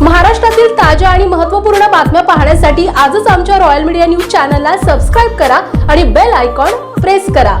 महाराष्ट्रातील ताज्या आणि महत्त्वपूर्ण बातम्या पाहण्यासाठी आजच आमच्या रॉयल मीडिया न्यूज चॅनलला सबस्क्राईब करा आणि बेल आयकॉन प्रेस करा.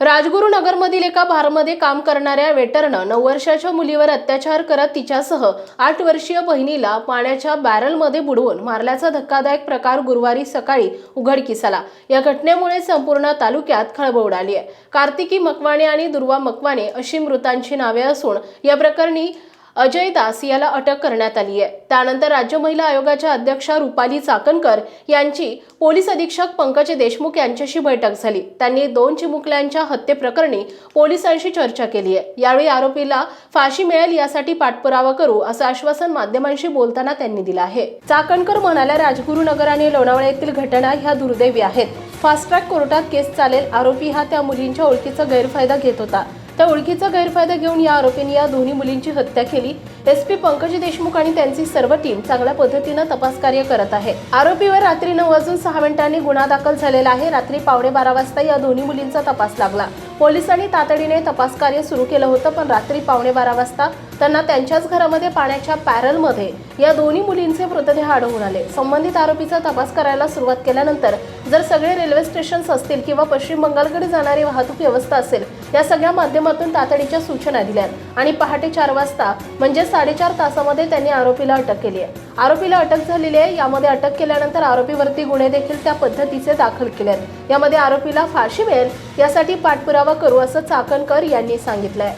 राजगुरुनगरमधील एका बारमध्ये काम करणाऱ्या वेटरनं नऊ वर्षाच्या मुलीवर अत्याचार करत तिच्यासह आठ वर्षीय बहिणीला पाण्याच्या बॅरलमध्ये बुडवून मारल्याचा धक्कादायक प्रकार गुरुवारी सकाळी उघडकीस आला या घटनेमुळे संपूर्ण तालुक्यात खळबळ उडाली आहे. कार्तिकी मकवाणे आणि दुर्वा मकवाणे अशी मृतांची नावे असून या प्रकरणी अजय दास याला अटक करण्यात आली आहे. त्यानंतर राज्य महिला आयोगाच्या अध्यक्षा रुपाली चाकणकर यांची पोलीस अधीक्षक पंकज देशमुख यांच्याशी बैठक झाली. त्यांनी दोन चिमुकल्यांच्या हत्येप्रकरणी पोलिसांशी चर्चा केली आहे. यावेळी आरोपीला फाशी मिळेल यासाठी पाठपुरावा करू असं आश्वासन माध्यमांशी बोलताना त्यांनी दिलं आहे. चाकणकर म्हणाल्या राजगुरुनगर आणि लोणावळा येथील घटना ह्या दुर्दैवी आहेत. फास्ट ट्रॅक कोर्टात केस चालेल आरोपी हा त्या मुलींच्या ओळखीचा गैरफायदा घेत होता. त्या ओळखीचा गैरफायदा घेऊन या आरोपींनी या दोन्ही मुलींची हत्या केली. एस पी पंकज देशमुख आणि त्यांची सर्व टीम चांगल्या पद्धतीनं तपास कार्य करत आहे. आरोपीवर रात्री नऊ वाजून सहा मिनिटांनी गुन्हा दाखल झालेला आहे. रात्री पावणे बारा वाजता या दोन्ही मुलींचा तपास लागला. पोलिसांनी तातडीने तपास कार्य सुरू केलं होतं पण रात्री पावणे बारा वाजता त्यांना त्यांच्याच घरामध्ये पाण्याच्या पॅरलमध्ये या दोन्ही मुलींचे मृतदेह आढळून आले. संबंधित आरोपीचा तपास करायला सुरुवात केल्यानंतर जर सगळे रेल्वे स्टेशन्स असतील किंवा पश्चिम बंगालकडे जाणारी वाहतूक व्यवस्था असेल या सगळ्या माध्यमातून तातडीच्या सूचना दिल्या आणि पहाटे चार वाजता म्हणजे साडेचार तासामध्ये त्यांनी आरोपीला अटक केली आहे. आरोपीला अटक झालेली आहे. यामध्ये अटक केल्यानंतर आरोपीवरती गुन्हे देखील त्या पद्धतीचे दाखल केले आहेत यामध्ये आरोपीला फाशी मिळेल यासाठी पाठपुरावा करू असं चाकणकर यांनी सांगितलंय.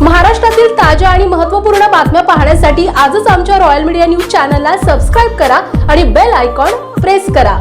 महाराष्ट्रातील ताज्या आणि महत्त्वपूर्ण बातम्या पाहण्यासाठी आजच आमच्या रॉयल मीडिया न्यूज चॅनलला सबस्क्राईब करा आणि बेल आयकॉन प्रेस करा.